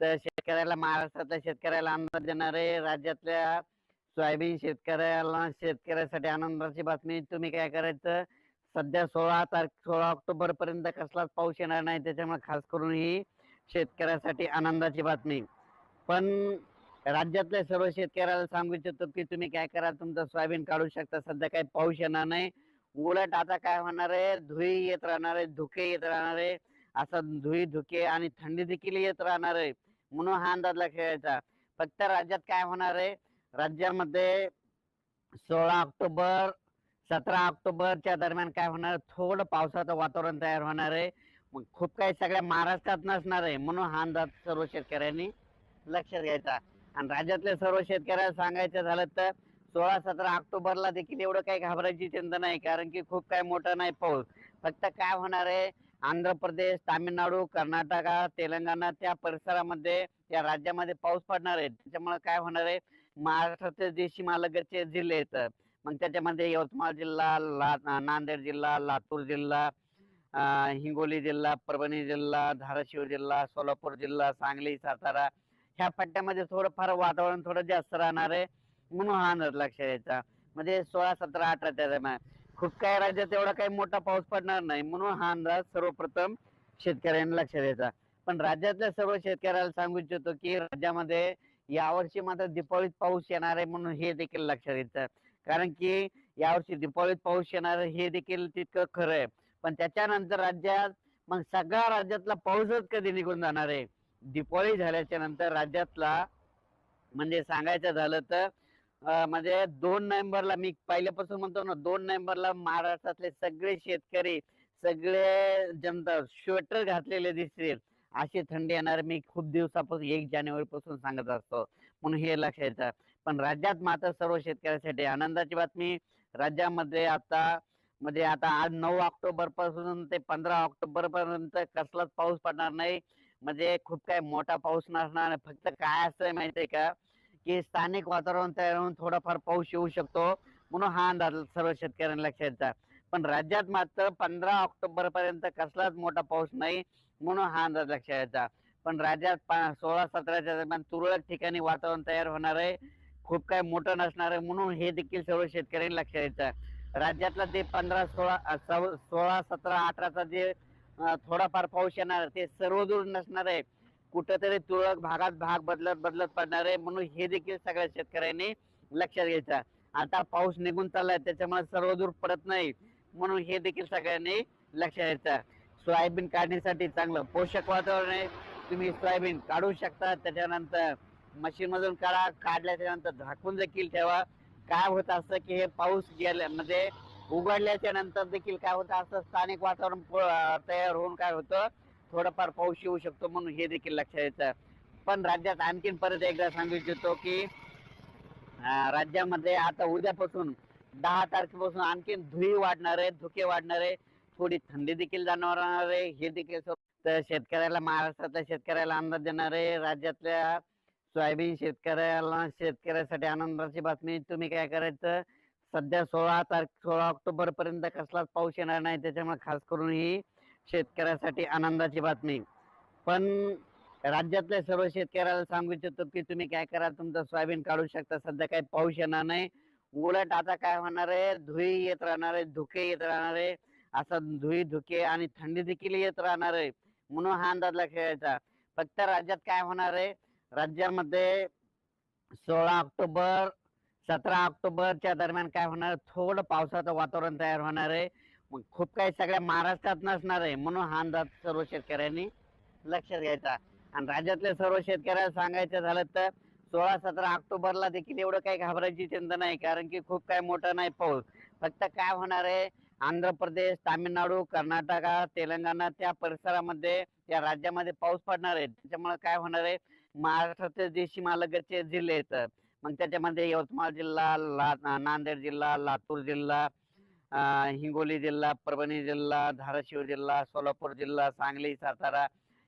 तर शेतकऱ्याला महाराष्ट्रातल्या शेतकऱ्याला आनंद देणारे राज्यातल्या सोयाबीन शेतकऱ्याला शेतकऱ्यासाठी आनंदाची बातमी. तुम्ही काय करायचं? सध्या सोळा तारीख सोळा ऑक्टोबर पर्यंत कसलाच पाऊस येणार नाही. त्याच्यामुळे खास करून ही शेतकऱ्यासाठी आनंदाची बातमी. पण राज्यातल्या सर्व शेतकऱ्याला सांगू इच्छितो की तुम्ही काय करा? तुमचं सोयाबीन काढू शकता. सध्या काही पाऊस येणार नाही. उलट आता काय होणार आहे? धुई येत राहणार आहे धुके येत राहणार आहे. असं धुई धुके आणि थंडी देखील येत राहणार आहे. म्हणून हा अंदाज लक्षात फक्त राज्यात काय होणार आहे? राज्यामध्ये सोळा ऑक्टोबर सतरा ऑक्टोबरच्या दरम्यान काय होणार? थोडं पावसाचं वातावरण तयार होणार आहे. मग खूप काही सगळ्या महाराष्ट्रात नसणार आहे. म्हणून हा अंदाज सर्व शेतकऱ्यांनी लक्षात घ्यायचा. आणि राज्यातल्या सर्व शेतकऱ्याला सांगायचं झालं तर सोळा सतरा ऑक्टोबरला देखील एवढं काही घाबरायची चिंता नाही. कारण की खूप काही मोठा नाही पाऊस. फक्त काय होणार आहे? आंध्र प्रदेश तामिळनाडू कर्नाटका तेलंगणा त्या परिसरामध्ये त्या राज्यामध्ये पाऊस पडणार आहे. त्याच्यामुळे काय होणार आहे? महाराष्ट्राचे जे सीमालगतचे जिल्हे आहेत मग त्याच्यामध्ये यवतमाळ जिल्हा ला नांदेड जिल्हा लातूर जिल्हा हिंगोली जिल्हा परभणी जिल्हा धाराशिव जिल्हा सोलापूर जिल्हा सांगली सातारा ह्या पट्ट्यामध्ये थोडंफार वातावरण थोडं जास्त राहणार आहे म्हणून हा अंदाज लक्षात यायचा. म्हणजे सोळा सतरा अठरा त्या दरम्यान खूप काही राज्यात एवढा काही मोठा पाऊस पडणार नाही. म्हणून हा अंदाज सर्वप्रथम शेतकऱ्यांनी लक्ष द्यायचा पण राज्यातल्या सर्व शेतकऱ्याला सांगू इच्छितो की राज्यामध्ये यावर्षी मात्र दीपावलीत पाऊस येणार आहे म्हणून हे देखील लक्षात घ्यायचं. कारण की यावर्षी दीपावलीत पाऊस येणार आहे हे देखील तितकं खरं आहे. पण त्याच्यानंतर राज्यात मग सगळ्या राज्यातला पाऊसच कधी निघून जाणार आहे? दीपावली झाल्याच्यानंतर राज्यातला म्हणजे सांगायचं झालं तर म्हणजे दोन नोव्हेंबरला मी पहिल्यापासून म्हणतो ना दोन नोव्हेंबरला महाराष्ट्रातले सगळे शेतकरी सगळे जनता स्वेटर घातलेले दिसतील. अशी थंडी येणार मी खूप दिवसापासून एक जानेवारी पासून सांगत असतो. म्हणून हे लक्षात येतं पण राज्यात मात्र सर्व शेतकऱ्यांसाठी आनंदाची बातमी. राज्यामध्ये आता म्हणजे आता आज नऊ ऑक्टोबरपासून ते पंधरा ऑक्टोबर पर्यंत कसलाच पाऊस पडणार नाही. म्हणजे खूप काय मोठा पाऊस नसणार फक्त काय असतंय माहितीये का? की स्थानिक वातावरण तयार होऊन थोडाफार पाऊस येऊ शकतो. म्हणून हा अंदाज सर्व शेतकऱ्यांना लक्षात येतात पण राज्यात मात्र पंधरा ऑक्टोबर पर्यंत कसलाच मोठा पाऊस नाही म्हणून हा अंदाज लक्षात यायचा पण राज्यात पा- सोळा सतराच्या दरम्यान तुरळक ठिकाणी वातावरण तयार होणार आहे. खूप काय मोठं नसणार आहे म्हणून हे देखील सर्व शेतकऱ्यांनी लक्षात यायचं राज्यातला ते पंधरा सोळा सव- सोळा सतरा अठराचा जे थोडाफार पाऊस येणार ते सर्वदूर नसणार आहे. कुठेतरी तुरळक भागात भाग बदलत बदलत पडणार आहे. म्हणून हे देखील सगळ्या शेतकऱ्यांनी लक्षात घ्यायचं. आता पाऊस निघून चाललाय त्याच्यामुळे सर्व दूर पडत नाही. म्हणून हे देखील सगळ्यांनी लक्षात घ्यायचं. सोयाबीन काढण्यासाठी चांगलं पोषक वातावरण आहे. तुम्ही सोयाबीन काढू शकता. त्याच्यानंतर मशीन मधून काढा. काढल्याच्या नंतर झाकून देखील ठेवा. काय होत असतं की हे पाऊस गेल्या म्हणजे उघडल्याच्या नंतर देखील काय होतं असं स्थानिक वातावरण तयार होऊन काय होतं? थोडंफार पाऊस येऊ शकतो म्हणून हे देखील लक्षात येतं. पण राज्यात आणखीन परत एकदा सांगू इच्छितो की राज्यामध्ये आता उद्यापासून दहा तारखेपासून आणखीन धुई वाढणार आहे धुके वाढणार आहे. थोडी थंडी देखील जाणवणार आहे. हे देखील तर शेतकऱ्याला महाराष्ट्रातल्या शेतकऱ्याला अंदाज देणार आहे. राज्यातल्या सोयाबीन शेतकऱ्याला शेतकऱ्यासाठी आनंदाची बातमी. तुम्ही काय करायचं? सध्या सोळा तारखे सोळा ऑक्टोबर पर्यंत कसलाच पाऊस येणार नाही. त्याच्यामुळे खास करून ही शेतकऱ्यासाठी आनंदाची बातमी. पण राज्यातल्या सर्व शेतकऱ्याला सांगू इच्छितो की तुम्ही काय करा तुमचं सोयाबीन काढू शकता. सध्या काही पाऊस येणार नाही. उलट आता काय होणार आहे? धुई येत राहणार आहे धुके येत राहणार आहे. असं धुई धुके आणि थंडी देखील येत राहणार आहे. म्हणून हा अंदाज लक्षात फक्त राज्यात काय होणार आहे? राज्यामध्ये सोळा ऑक्टोबर सतरा ऑक्टोबरच्या दरम्यान काय होणार? थोडं पावसाचं वातावरण तयार होणार आहे. मग खूप काही सगळ्या महाराष्ट्रात नसणार आहे म्हणून हा अंदाज सर्व शेतकऱ्यांनी लक्षात घ्यायचा. आणि राज्यातल्या सर्व शेतकऱ्याला सांगायचं झालं तर सोळा सतरा ऑक्टोबरला देखील एवढं काही घाबरायची चिंता नाही कारण की खूप काही मोठा नाही पाऊस. फक्त काय होणार आहे आंध्र प्रदेश तामिळनाडू कर्नाटका तेलंगणा त्या परिसरामध्ये त्या राज्यामध्ये पाऊस पडणार आहे. त्याच्यामुळे काय होणार आहे महाराष्ट्राचे जे सीमालगतचे जिल्हे आहेत मग त्याच्यामध्ये यवतमाळ जिल्हा ला नांदेड जिल्हा लातूर जिल्हा हिंगोली जिल्हा परभणी जिल्हा धाराशिव जिल्हा सोलापूर जिल्हा सांगली सातारा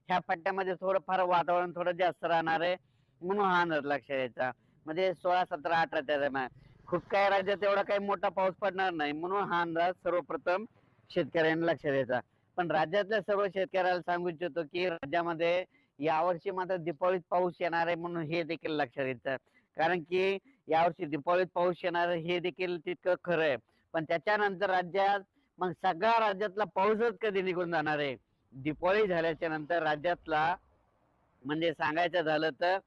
ह्या पट्ट्यामध्ये थोडंफार वातावरण थोडं जास्त राहणार आहे म्हणून हा अंदाज लक्षात यायचा. म्हणजे सोळा सतरा अठरा त्या दरम्यान खूप काही राज्यात एवढा काही मोठा पाऊस पडणार नाही म्हणून हा अंदाज सर्वप्रथम शेतकऱ्यांनी लक्षात द्यायचा पण राज्यातल्या सर्व शेतकऱ्याला सांगू इच्छितो की राज्यामध्ये यावर्षी मात्र दीपावळीत पाऊस येणार आहे म्हणून हे देखील लक्षात येतं कारण की यावर्षी दीपावळीत पाऊस येणार आहे हे देखील तितकं खरं आहे. पण त्याच्यानंतर राज्यात मग सगळ्या राज्यातला पाऊसच कधी निघून जाणार आहे? दीपावली झाल्याच्यानंतर राज्यातला म्हणजे सांगायचं झालं तर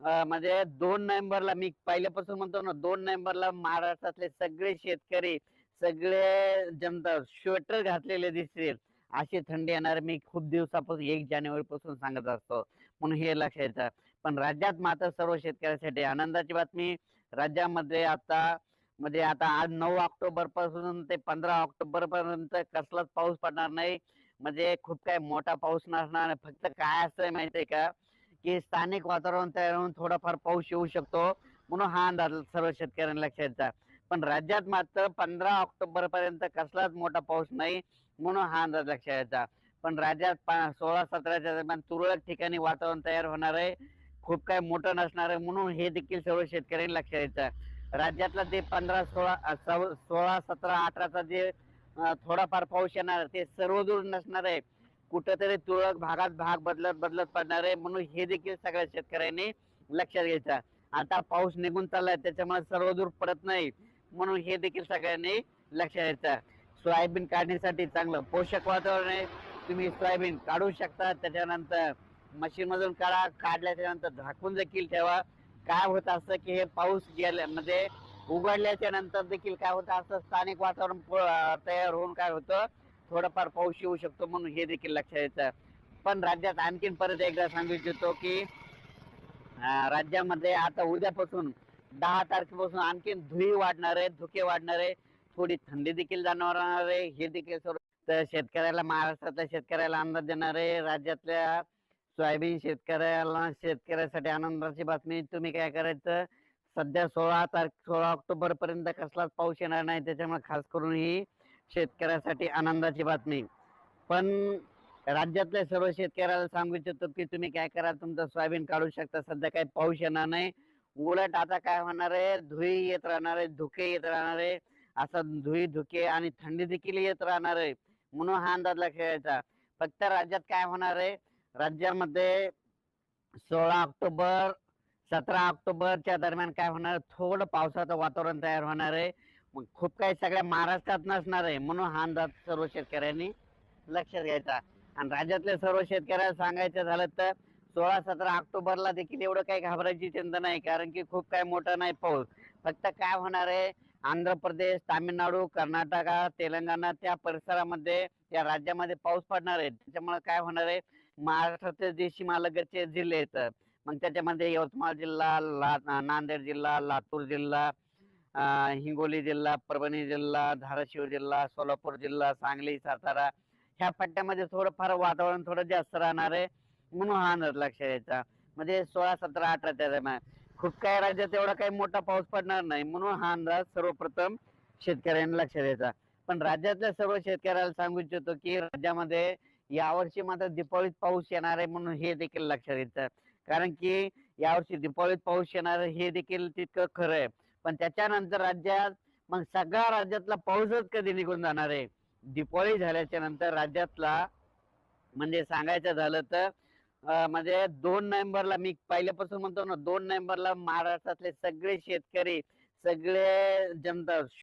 म्हणजे दोन नोव्हेंबरला मी पहिल्यापासून म्हणतो ना दोन नोव्हेंबरला महाराष्ट्रातले सगळे शेतकरी सगळे जनता स्वेटर घातलेले दिसतील. अशी थंडी येणार मी खूप दिवसापासून एक जानेवारी पासून सांगत असतो. म्हणून हे लक्षात येतं पण राज्यात मात्र सर्व शेतकऱ्यांसाठी आनंदाची बातमी. राज्यामध्ये आता म्हणजे आता आज नऊ ऑक्टोबरपासून ते पंधरा ऑक्टोबर पर्यंत कसलाच पाऊस पडणार नाही. म्हणजे खूप काही मोठा पाऊस नसणार नाही. फक्त काय असतंय माहितीये का? की स्थानिक वातावरण तयार होऊन थोडाफार पाऊस येऊ शकतो. म्हणून हा अंदाज सर्व शेतकऱ्यांना लक्षात पण राज्यात मात्र पंधरा ऑक्टोबर पर्यंत कसलाच मोठा पाऊस नाही म्हणून हा अंदाज लक्षात यायचा पण राज्यात पा- सोळा सतराच्या दरम्यान तुरळक ठिकाणी वातावरण तयार होणार आहे. खूप काही मोठं नसणार आहे म्हणून हे देखील सर्व शेतकऱ्यांनी लक्षात यायचं राज्यातला जे पंधरा सोळा सोळा सतरा अठराचा जे थोडाफार पाऊस येणार ते सर्वदूर नसणार आहे. कुठंतरी तुरळक भागात भाग बदलत बदलत पडणार आहे. म्हणून हे देखील सगळ्या शेतकऱ्यांनी लक्षात घ्यायचं. आता पाऊस निघून चाललाय त्याच्यामुळे सर्वदूर पडत नाही. म्हणून हे देखील सगळ्यांनी लक्षात घ्यायचं. सोयाबीन काढण्यासाठी चांगलं पोषक वातावरण आहे. तुम्ही सोयाबीन काढू शकता. त्याच्यानंतर मशीनमधून काढा. काढल्याच्यानंतर झाकून देखील ठेवा. काय होत असतं की हे पाऊस गेल्या म्हणजे उघडल्याच्या नंतर देखील काय होतं असं स्थानिक वातावरण तयार होऊन काय होतं थोडंफार पाऊस येऊ शकतो म्हणून हे देखील लक्षात येतं पण राज्यात आणखीन परत एकदा सांगू इच्छितो की राज्यामध्ये आता उद्यापासून दहा तारखेपासून आणखीन धुई वाढणार आहे धुके वाढणार आहे थोडी थंडी देखील जाणवणार आहे हे देखील सर्व तर शेतकऱ्याला महाराष्ट्रातल्या शेतकऱ्याला अंदाज देणार आहे राज्यातल्या सोयाबीन शेतकऱ्याला शेतकऱ्यासाठी आनंदाची बातमी. तुम्ही काय करायचं? सध्या सोळा तारख सोळा ऑक्टोबर पर्यंत कसलाच पाऊस येणार नाही. त्याच्यामुळे खास करून ही शेतकऱ्यासाठी आनंदाची बातमी. पण राज्यातल्या सर्व शेतकऱ्याला सांगू इच्छितो की तुम्ही काय करा? तुमचं सोयाबीन काढू शकता. सध्या काही पाऊस येणार नाही. उलट आता काय होणार आहे? धुई येत राहणार आहे धुके येत राहणार आहे. असं धुई धुके आणि थंडी देखील येत राहणार आहे. म्हणून हा अंदाज लक्षात घ्यायचा फक्त राज्यात काय होणार आहे? राज्यामध्ये सोळा ऑक्टोबर सतरा ऑक्टोबरच्या दरम्यान काय होणार? आहे? थोडं पावसाचं वातावरण तयार होणार आहे. मग खूप काही सगळ्या महाराष्ट्रात नसणार आहे म्हणून हा अंदाज सर्व शेतकऱ्यांनी लक्षात घ्यायचा. आणि राज्यातल्या सर्व शेतकऱ्याला सांगायचं झालं तर सोळा सतरा ऑक्टोबरला देखील एवढं काही घाबरायची चिंता नाही कारण की खूप काही मोठं नाही पाऊस. फक्त काय होणार आहे? आंध्र प्रदेश तामिळनाडू कर्नाटका तेलंगणा त्या परिसरामध्ये त्या राज्यामध्ये पाऊस पडणार आहे. त्याच्यामुळे काय होणार आहे? महाराष्ट्राचे देशी सीमालगतचे जिल्हे आहेत मग त्याच्यामध्ये यवतमाळ जिल्हा ला नांदेड जिल्हा लातूर जिल्हा हिंगोली जिल्हा परभणी जिल्हा धाराशिव जिल्हा सोलापूर जिल्हा सांगली सातारा. ह्या पट्ट्यामध्ये थोडंफार वातावरण थोडं जास्त राहणार आहे म्हणून हा अंदाज लक्षात यायचा. म्हणजे सोळा सतरा अठरा त्या खूप काही राज्यात एवढा काही मोठा पाऊस पडणार नाही म्हणून हा अंदाज सर्वप्रथम शेतकऱ्यांनी लक्षात द्यायचा पण राज्यातल्या सर्व शेतकऱ्याला सांगू इच्छितो की राज्यामध्ये यावर्षी मात्र दीपावलीत पाऊस येणार आहे म्हणून हे देखील लक्षात येतं. कारण की यावर्षी दीपावलीत पाऊस येणार आहे हे देखील तितकं खरं आहे. पण त्याच्यानंतर राज्यात मग सगळ्या राज्यातला पाऊसच कधी निघून जाणार आहे? दीपावली झाल्याच्यानंतर राज्यातला म्हणजे सांगायचं झालं तर म्हणजे दोन नोव्हेंबरला मी पहिल्यापासून म्हणतो ना दोन नोव्हेंबरला महाराष्ट्रातले सगळे शेतकरी सगळे जनता